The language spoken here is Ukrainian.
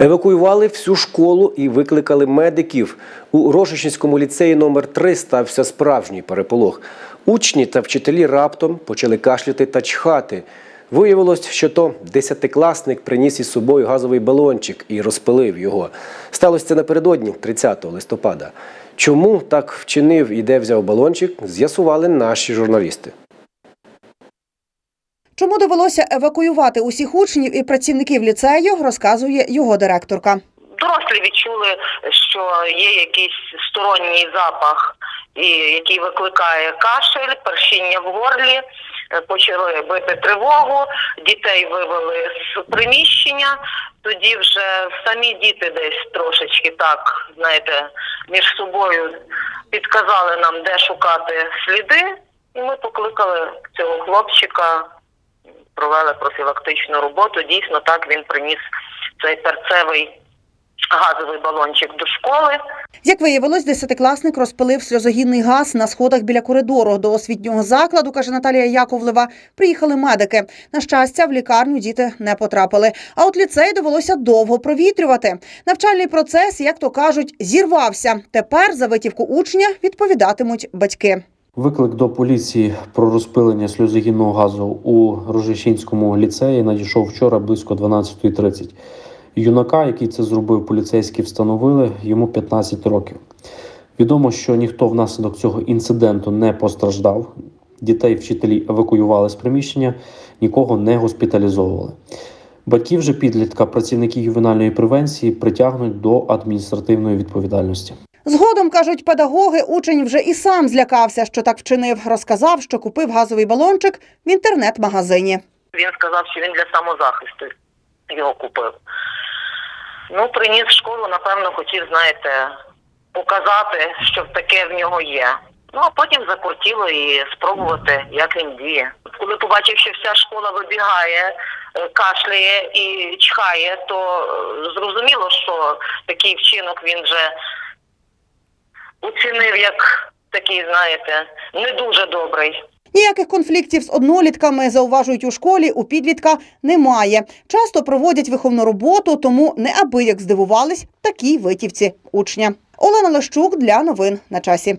Евакуювали всю школу і викликали медиків. У Рошичинському ліцеї номер 3 стався справжній переполох. Учні та вчителі раптом почали кашляти та чхати. Виявилось, що то десятикласник приніс із собою газовий балончик і розпилив його. Сталося це напередодні, 30 листопада. Чому так вчинив і де взяв балончик, з'ясували наші журналісти. Чому довелося евакуювати усіх учнів і працівників ліцею, розказує його директорка. Дорослі відчули, що є якийсь сторонній запах, який викликає кашель, першіння в горлі. Е, Почали бити тривогу, дітей вивели з приміщення. Тоді вже самі діти десь трошечки так, знаєте, між собою підказали нам, де шукати сліди, і ми покликали цього хлопчика, провели профілактичну роботу. Дійсно, так він приніс цей перцевий газовий балончик до школи. Як виявилось, десятикласник розпилив сльозогінний газ на сходах біля коридору до освітнього закладу, каже Наталія Яковлева. Приїхали медики. На щастя, в лікарню діти не потрапили. А от ліцей довелося довго провітрювати. Навчальний процес, як то кажуть, зірвався. Тепер за витівку учня відповідатимуть батьки. Виклик до поліції про розпилення сльозогінного газу у Рожищенському ліцеї надійшов вчора близько 12.30. Юнака, який це зробив, поліцейські встановили йому 15 років. Відомо, що ніхто внаслідок цього інциденту не постраждав. Дітей вчителі евакуювали з приміщення, нікого не госпіталізовували. Батьків же підлітка, працівники ювенальної превенції притягнуть до адміністративної відповідальності. Згодом кажуть педагоги, учень вже і сам злякався, що так вчинив. Розказав, що купив газовий балончик в інтернет-магазині. Він сказав, що він для самозахисту його купив. Ну, приніс в школу, напевно, хотів, знаєте, показати, що таке в нього є. Ну, а потім закрутіло і спробувати, як він діє. Коли побачив, що вся школа вибігає, е, кашляє і чхає, то е, зрозуміло, що такий вчинок він вже оцінив як такий, знаєте, не дуже добрий. Ніяких конфліктів з однолітками, зауважують у школі, у підлітка немає. Часто проводять виховну роботу, тому неабияк здивувались такій витівці учня. Олена Лещук для новин на часі.